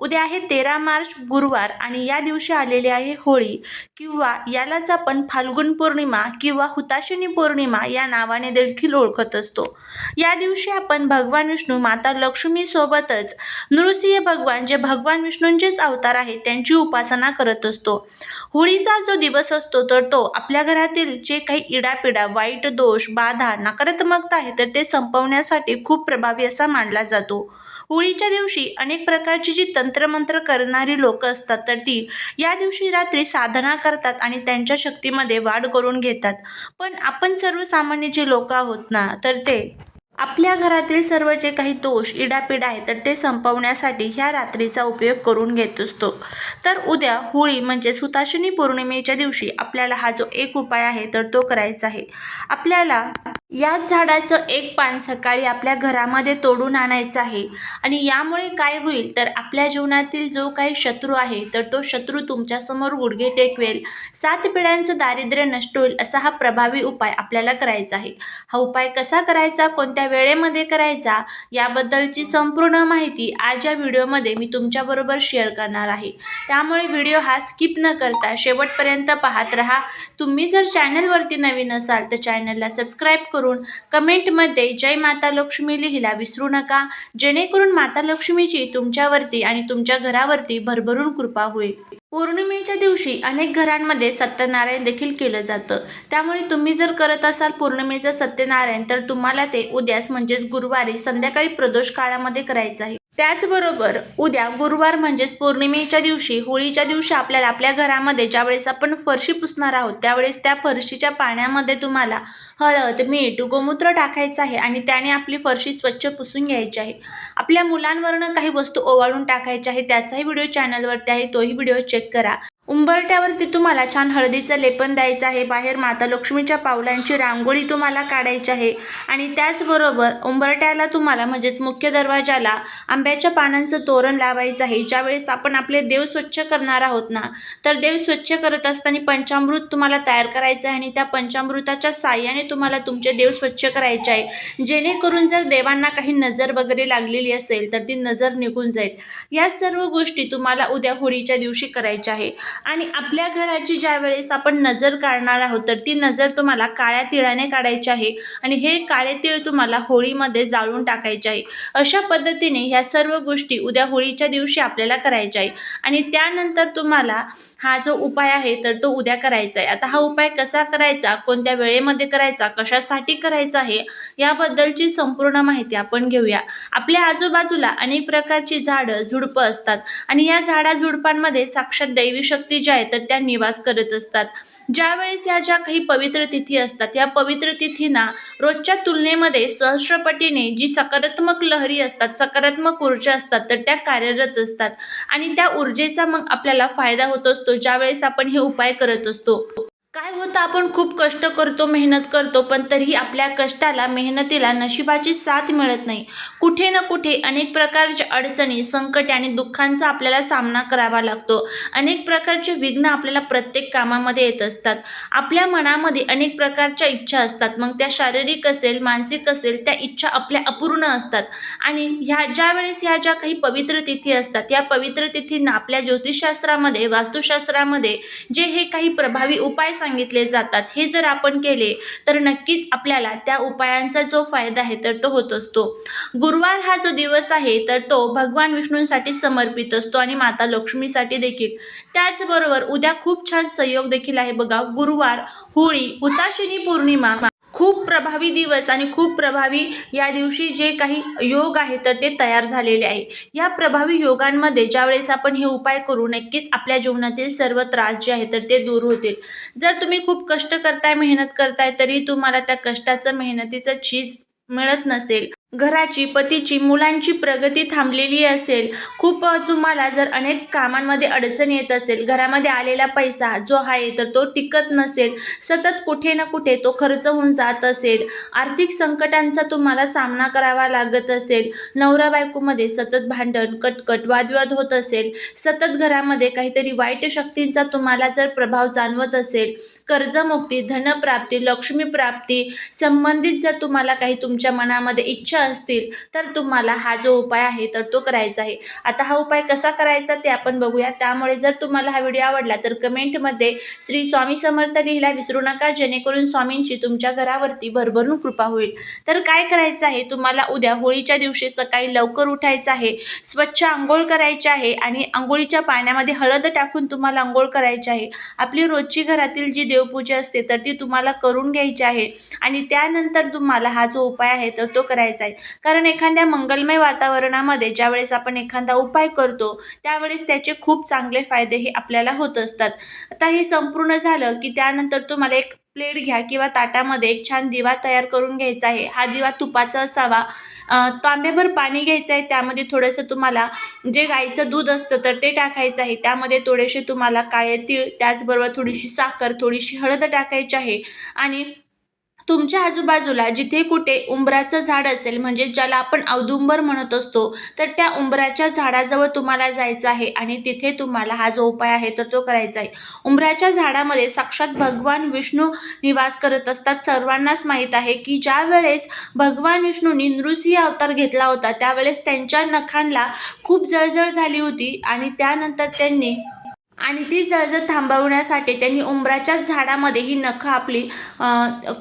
उद्या आहे तेरा मार्च गुरुवार आणि या दिवशी आलेली आहे होळी. किंवा यालाच आपण फाल्गुन पौर्णिमा किंवा हुताशिनी पौर्णिमा या नावाने देखील ओळखत असतो. या दिवशी आपण भगवान विष्णू माता लक्ष्मीसोबतच नृसिंह भगवान जे भगवान विष्णूंचेच अवतार आहेत त्यांची उपासना करत असतो. होळीचा जो दिवस असतो तर तो आपल्या घरातील जे काही इडापिडा वाईट दोष बाधा नकारात्मकता आहे तर ते संपवण्यासाठी खूप प्रभावी असा मानला जातो. होळीच्या दिवशी अनेक प्रकारची जी तंत्र तंत्रमंत्र करणारी लोक असतात तर ती या दिवशी रात्री साधना करतात आणि त्यांच्या शक्तीमध्ये वाढ करून घेतात. पण आपण सर्वसामान्य जे लोक आहोत ना तर ते आपल्या घरातील सर्व जे काही दोष इडापिडा आहे तर ते संपवण्यासाठी ह्या रात्रीचा उपयोग करून घेत असतो. तर उद्या होळी म्हणजे सुताशिनी पौर्णिमेच्या दिवशी आपल्याला हा जो एक उपाय आहे तर तो करायचा आहे. आपल्याला याच झाडाचं एक पान सकाळी आपल्या घरामध्ये तोडून आणायचं आहे. आणि यामुळे काय होईल तर आपल्या जीवनातील जो काही शत्रू आहे तर तो शत्रू तुमच्यासमोर गुडघे टेकवेल सात पिढ्यांचं दारिद्र्य नष्ट होईल असा हा प्रभावी उपाय आपल्याला करायचा आहे. हा उपाय कसा करायचा? कोणत्या वेळेमध्ये करायचा याबद्दलची संपूर्ण माहिती आज या व्हिडिओमध्ये मी तुमच्याबरोबर शेअर करणार आहे. त्यामुळे व्हिडिओ हा स्किप न करता शेवटपर्यंत पाहत राहा. तुम्ही जर चॅनलवरती नवीन असाल तर चॅनलला सबस्क्राईब करून कमेंटमध्ये जय माता लक्ष्मी लिहिला विसरू नका. जेणेकरून माता लक्ष्मीची तुमच्यावरती आणि तुमच्या घरावरती भरभरून कृपा होईल. पौर्णिमेच्या दिवशी अनेक घरांमध्ये सत्यनारायण देखील केलं जातं. त्यामुळे तुम्ही जर करत असाल पौर्णिमेचं सत्यनारायण तर तुम्हाला ते उद्याच म्हणजेच गुरुवारी संध्याकाळी प्रदोष काळामध्ये करायचं आहे. त्याचबरोबर उद्या गुरुवार म्हणजेच पौर्णिमेच्या दिवशी होळीच्या दिवशी आपल्याला आपल्या घरामध्ये ज्यावेळेस आपण फरशी पुसणार आहोत त्यावेळेस त्या फरशीच्या पाण्यामध्ये तुम्हाला हळद मीठ गोमूत्र टाकायचं आहे आणि त्याने आपली फरशी स्वच्छ पुसून घ्यायची आहे. आपल्या मुलांवरनं काही वस्तू ओवाळून टाकायच्या आहे त्याचाही व्हिडिओ चॅनलवरती आहे तोही व्हिडिओ चेक करा. उंबरट्यावरती तुम्हाला छान हळदीचं लेपन द्यायचं आहे. बाहेर माता लक्ष्मीच्या पावलांची रांगोळी तुम्हाला काढायची आहे. आणि त्याचबरोबर उंबरट्याला तुम्हाला म्हणजेच मुख्य दरवाजाला आंब्याच्या पानांचं तोरण लावायचं आहे. ज्यावेळेस आपण आपले देव स्वच्छ करणार आहोत ना तर देव स्वच्छ करत असताना पंचामृत तुम्हाला तयार करायचं आहे आणि त्या पंचामृताच्या साह्याने तुम्हाला तुमचे देव स्वच्छ करायचे आहे. जेणेकरून जर देवांना काही नजर वगैरे लागलेली असेल तर ती नजर निघून जाईल. या सर्व गोष्टी तुम्हाला उद्या होळीच्या दिवशी करायच्या आहे. आणि आपल्या घराची ज्या वेळेस आपण नजर काढणार आहोत तर ती नजर तुम्हाला काळ्या तिळाने काढायची आहे आणि हे काळे तिळ तुम्हाला होळीमध्ये जाळून टाकायचे आहे. अशा पद्धतीने ह्या सर्व गोष्टी उद्या होळीच्या दिवशी आपल्याला करायच्या आहे. आणि त्यानंतर तुम्हाला हा जो उपाय आहे तर तो उद्या करायचा आहे. आता हा उपाय कसा करायचा कोणत्या वेळेमध्ये करायचा कशासाठी करायचा आहे याबद्दलची संपूर्ण माहिती आपण घेऊया. आपल्या आजूबाजूला अनेक प्रकारची झाडं झुडपं असतात आणि या झाडा झुडपांमध्ये साक्षात दैवी शक्ती ज्या आहेत तर त्या निवास करत असतात. ज्यावेळेस या ज्या काही पवित्र तिथी असतात या पवित्र तिथींना रोजच्या तुलनेमध्ये सहस्रपटीने जी सकारात्मक लहरी असतात सकारात्मक ऊर्जा असतात तर त्या कार्यरत असतात. आणि त्या ऊर्जेचा मग आपल्याला फायदा होत असतो ज्यावेळेस आपण हे उपाय करत असतो. काय होतं आपण खूप कष्ट करतो मेहनत करतो पण तरीही आपल्या कष्टाला मेहनतीला नशिबाची साथ मिळत नाही. कुठे ना कुठे अनेक प्रकारच्या अडचणी संकटे आणि दुःखांचा आपल्याला सामना करावा लागतो. अनेक प्रकारचे विघ्न आपल्याला प्रत्येक कामामध्ये येत असतात. आपल्या मनामध्ये अनेक प्रकारच्या इच्छा असतात. मग त्या शारीरिक असेल मानसिक असेल त्या इच्छा आपल्या अपूर्ण असतात. आणि ह्या ज्या वेळेस ह्या ज्या काही पवित्र तिथी असतात या पवित्र तिथींना आपल्या ज्योतिषशास्त्रामध्ये वास्तुशास्त्रामध्ये जे हे काही प्रभावी उपाय सांगितले जातात. हे जर आपण केले तर नक्कीच आपल्याला त्या उपायांचा जो फायदा आहे तर तो होत असतो. गुरुवार हा जो दिवस आहे तर तो भगवान विष्णूंसाठी समर्पित असतो आणि माता लक्ष्मीसाठी देखील. त्याचबरोबर उद्या खूप छान संयोग देखील आहे बघा. गुरुवार होळी उताशिनी पौर्णिमा खूप प्रभावी दिवस आणि खूप प्रभावी या दिवशी जे काही योग आहे तर ते तयार झालेले आहे. या प्रभावी योगांमध्ये ज्यावेळेस आपण हे उपाय करू नक्कीच आपल्या जीवनातील सर्व त्रास जे आहे तर ते दूर होतील. जर तुम्ही खूप कष्ट करताय मेहनत करताय तरी तुम्हाला त्या कष्टाचं मेहनतीचं चीज मिळत नसेल. घराची पतीची मुलांची प्रगती थांबलेली असेल. खूप तुम्हाला जर अनेक कामांमध्ये अडचण येत असेल घरामध्ये आलेला पैसा जो आहे तर तो टिकत नसेल. सतत कुठे ना कुठे तो खर्च होऊन जात असेल. आर्थिक संकटांचा तुम्हाला सामना करावा लागत असेल. नवरा बायकोमध्ये सतत भांडण कटकट वादविवाद होत असेल. सतत घरामध्ये काहीतरी वाईट शक्तींचा तुम्हाला जर प्रभाव जाणवत असेल कर्जमुक्ती धनप्राप्ती लक्ष्मीप्राप्ती संबंधित जर तुम्हाला काही तुमच्या मनामध्ये इच्छा असतील तर तुम्हाला हा जो उपाय आहे तर तो करायचा आहे. आता हा उपाय कसा करायचा ते आपण बघूया. त्यामुळे जर तुम्हाला हा व्हिडिओ आवडला तर कमेंटमध्ये श्री स्वामी समर्थ लिहिला विसरू नका. जेणेकरून स्वामींची तुमच्या घरावरती भरभरून कृपा होईल. तर काय करायचं आहे? तुम्हाला उद्या होळीच्या दिवशी सकाळी लवकर उठायचं आहे. स्वच्छ आंघोळ करायची आहे आणि आंघोळीच्या पाण्यामध्ये हळद टाकून तुम्हाला आंघोळ करायची आहे. आपली रोजची घरातील जी देवपूजा असते तर ती तुम्हाला करून घ्यायची आहे. आणि त्यानंतर तुम्हाला हा जो उपाय आहे तर तो करायचा आहे. कारण एखाद्या मंगलमय वातावरणामध्ये ज्यावेळेस आपण एखादा उपाय करतो त्यावेळेस त्याचे खूप चांगले फायदे हे आपल्याला होत असतात. आता हे संपूर्ण झालं की त्यानंतर तुम्हाला एक प्लेट घ्या किंवा ताटामध्ये एक छान दिवा तयार करून घ्यायचा आहे. हा दिवा तुपाचा असावा. तांब्याभर पाणी घ्यायचं आहे. त्यामध्ये थोडंसं तुम्हाला जे गाईचं दूध असतं तर ते टाकायचं आहे. त्यामध्ये थोडेसे तुम्हाला काळे तीळ त्याचबरोबर थोडीशी साखर थोडीशी हळद टाकायची आहे. आणि तुमच्या आजूबाजूला जिथे कुठे उंबराचं झाड असेल म्हणजे ज्याला आपण औदुंबर म्हणत असतो तर त्या उंबराच्या झाडाजवळ तुम्हाला जायचं आहे आणि तिथे तुम्हाला हा जो उपाय आहे तर तो करायचा आहे. उंबराच्या झाडामध्ये साक्षात भगवान विष्णू निवास करत असतात. सर्वांनाच माहीत आहे की ज्या वेळेस भगवान विष्णूंनी नृसिंह अवतार घेतला होता त्यावेळेस त्यांच्या नखांना खूप जळजळ झाली होती आणि त्यानंतर त्यांनी आणि ती जळजळ थांबवण्यासाठी त्यांनी उंबराच्याच झाडामध्ये ही नखं आपली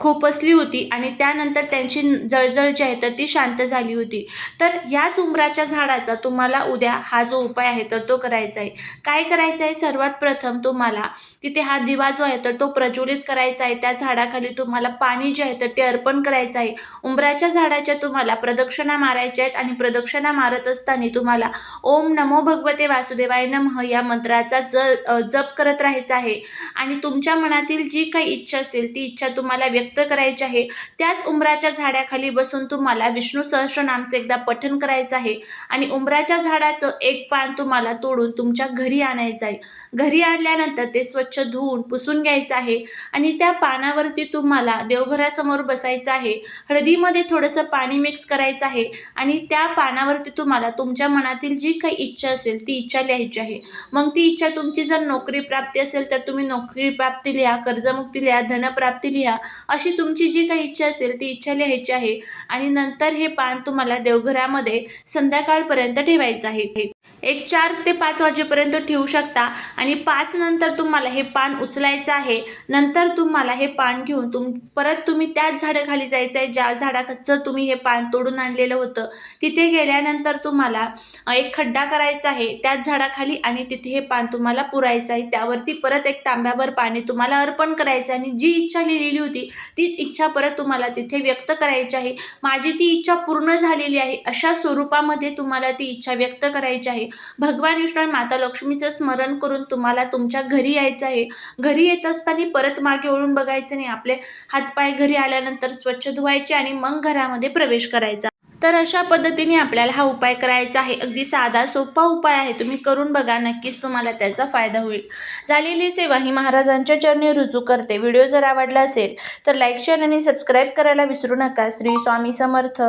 खोपसली होती आणि त्यानंतर त्यांची जळजळ जी आहे तर ती शांत झाली होती. तर याच उंबराच्या झाडाचा तुम्हाला उद्या हा जो उपाय आहे तर तो करायचा आहे. काय करायचं आहे? सर्वात प्रथम तुम्हाला तिथे हा दिवा जो आहे तर तो प्रज्वलित करायचा आहे. त्या झाडाखाली तुम्हाला पाणी जे आहे तर ते अर्पण करायचं आहे. उंबराच्या झाडाच्या तुम्हाला प्रदक्षिणा मारायच्या आहेत आणि प्रदक्षिणा मारत असताना तुम्हाला ओम नमो भगवते वासुदेवाय नमः या मंत्राचा जर जप करत राहायचं आहे. आणि तुमच्या मनातील जी काही इच्छा असेल ती इच्छा तुम्हाला व्यक्त करायची आहे. त्याच उंबराच्या झाडाखाली बसून तुम्हाला विष्णू सहस्रनामचं एकदा पठण करायचं आहे. आणि उंबराच्या झाडाचं एक पान तुम्हाला तोडून तुमच्या घरी आणायचं आहे. घरी आणल्यानंतर ते स्वच्छ धुवून पुसून घ्यायचं आहे. आणि त्या पानावरती तुम्हाला देवघरासमोर बसायचं आहे. हळदीमध्ये थोडंसं पाणी मिक्स करायचं आहे. आणि त्या पानावरती तुम्हाला तुमच्या मनातील जी काही इच्छा असेल ती इच्छा लिहायची आहे. मग ती इच्छा तुमची जर नोकरी प्राप्ती असेल तर तुम्ही नोकरी प्राप्ती लिहा कर्जमुक्ती लिहा धनप्राप्ती लिहा अशी तुमची जी काही इच्छा असेल ती इच्छा लिहायची आहे. आणि नंतर हे पान तुम्हाला देवघरामध्ये संध्याकाळपर्यंत ठेवायचं आहे. एक चार ते पाच वाजेपर्यंत ठेवू शकता. आणि पाच नंतर तुम्हाला हे पान उचलायचं आहे. नंतर तुम्हाला हे पान घेऊन तुम परत तुम्ही त्याच झाडाखाली जायचं आहे ज्या झाडाचं तुम्ही हे पान तोडून आणलेलं होतं. तिथे गेल्यानंतर तुम्हाला एक खड्डा करायचा आहे त्याच झाडाखाली आणि तिथे हे पान तुम्हाला पुरायचं आहे. त्यावरती परत एक तांब्याभर पाणी तुम्हाला अर्पण करायचं आहे. आणि जी इच्छा लिहिलेली होती तीच इच्छा परत तुम्हाला तिथे व्यक्त करायची आहे. माझी ती इच्छा पूर्ण झालेली आहे. अशा स्वरूपामध्ये तुम्हाला ती इच्छा व्यक्त करायची आहे. भगवान विष्णू आणि माता लक्ष्मीचं स्मरण करून तुम्हाला तुमच्या घरी यायचं आहे. घरी येत असताना परत मागे ओळून बघायचं नाही. आपले हातपाय घरी आल्यानंतर स्वच्छ धुवायचे आणि मग घरामध्ये प्रवेश करायचा. तर अशा पद्धतीने आपल्याला हा उपाय करायचा आहे. अगदी साधा सोपा उपाय आहे. तुम्ही करून बघा. नक्कीच तुम्हाला त्याचा फायदा होईल. झालेली सेवा ही महाराजांच्या चरणी रुजू करते. व्हिडिओ जर आवडला असेल तर लाईक शेअर आणि सबस्क्राईब करायला विसरू नका. श्री स्वामी समर्थ.